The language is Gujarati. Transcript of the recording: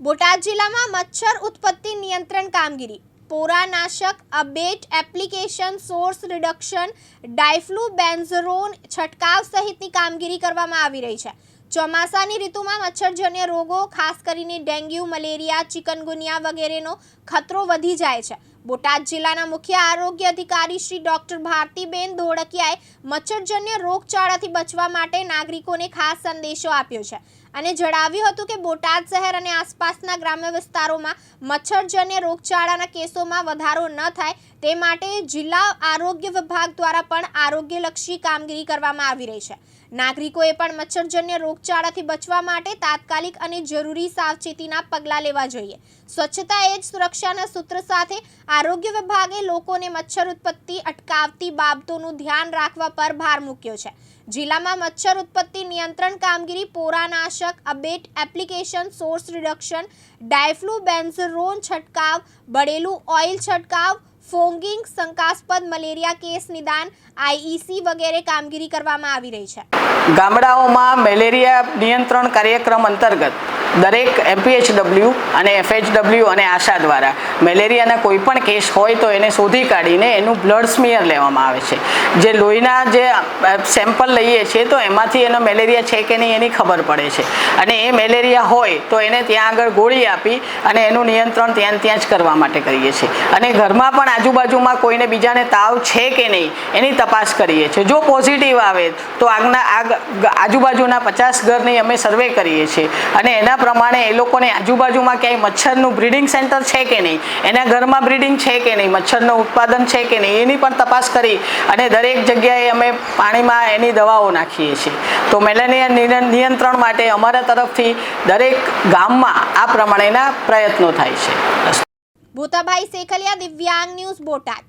બોટાદ જિલ્લામાં મચ્છર ઉત્પત્તિ નિયંત્રણ કામગીરી, પોરાનાશક Abate application source reduction, diflubenzuron છંટકાવ સહિતની કામગીરી કરવામાં આવી રહી છે. ચોમાસાની ઋતુમાં મચ્છરજન્ય રોગો, ખાસ કરીને ડેન્ગ્યુ, મલેરિયા, ચિકનગુનિયા વગેરેનો ખતરો વધી જાય છે. બોટાદ જિલ્લાના મુખ્ય આરોગ્ય અધિકારી શ્રી ડોક્ટર ભારતીબેન ધોળકિયાએ મચ્છરજન્ય રોગચાળાથી બચવા માટે નાગરિકોને ખાસ સંદેશો આપ્યો છે અને જણાવ્યું હતું કે બોટાદ શહેર અને આસપાસના ગ્રામ્ય વિસ્તારોમાં મચ્છરજન્ય રોગચાળાના કેસોમાં વધારો ન થાય તે માટે જિલ્લા આરોગ્ય વિભાગ દ્વારા પણ આરોગ્યલક્ષી કામગીરી કરવામાં આવી રહી છે. નાગરિકોએ પણ મચ્છરજન્ય રોગચાળાથી બચવા માટે તાત્કાલિક અને જરૂરી સાવચેતીના પગલાં લેવા જોઈએ. સ્વચ્છતા એ જ સુરક્ષાના સૂત્ર સાથે આરોગ્ય વિભાગે લોકોને મચ્છર ઉત્પત્તિ અટકાવતી બાબતોનું ધ્યાન રાખવા પર ભાર મૂક્યો છે. જિલ્લામાં મચ્છર ઉત્પત્તિ નિયંત્રણ કામગીરી, પોરાનાશક Abate application, source reduction diflubenzuron છંટકાવ, બળેલું ઓઇલ છંટકાવ, ફોંગિંગ, શંકાસ્પદ મલેરિયા કેસ નિદાન, આઈઈસી વગેરે કામગીરી કરવામાં આવી રહી છે. ગામડાઓમાં મેલેરિયા નિયંત્રણ કાર્યક્રમ અંતર્ગત દરેક એમપીએચડબલ્યુ અને એફએચડબલ્યુ અને આશા દ્વારા. મેલેરિયાના કોઈ પણ કેસ હોય તો એને શોધી કાઢીને એનું બ્લડ સ્મિયર લેવામાં આવે છે. જે લોહીના જે સેમ્પલ લઈએ છીએ તો એમાંથી એનો મેલેરિયા છે કે નહીં એની ખબર પડે છે. અને એ મેલેરિયા હોય તો એને ત્યાં આગળ ગોળી આપી અને એનું નિયંત્રણ ત્યાં ત્યાં જ કરવા માટે કરીએ છીએ. અને ઘરમાં પણ આજુબાજુમાં કોઈને બીજાને તાવ છે કે નહીં એની તપાસ કરીએ છીએ. જો પોઝિટિવ આવે તો આગના, આગ, આજુબાજુના પચાસ ઘરની અમે સર્વે કરીએ છીએ. અને એના પ્રમાણે એ લોકોને આજુબાજુમાં ક્યાંય મચ્છરનું બ્રીડિંગ સેન્ટર છે કે નહીં? એના ઘરમાં બ્રીડિંગ છે કે નહીં? મચ્છરનું ઉત્પાદન છે કે નહીં? એની પણ તપાસ કરી અને દરેક જગ્યાએ અમે પાણીમાં એની દવાઓ નાખીએ છીએ. તો મેલેનિયા નિયંત્રણ માટે અમારા તરફથી દરેક ગામમાં આ પ્રમાણેના પ્રયત્નો થાય છે. ભૂતાભાઈ શેખલિયા, દિવ્યાંગ ન્યૂઝ બોટાદ.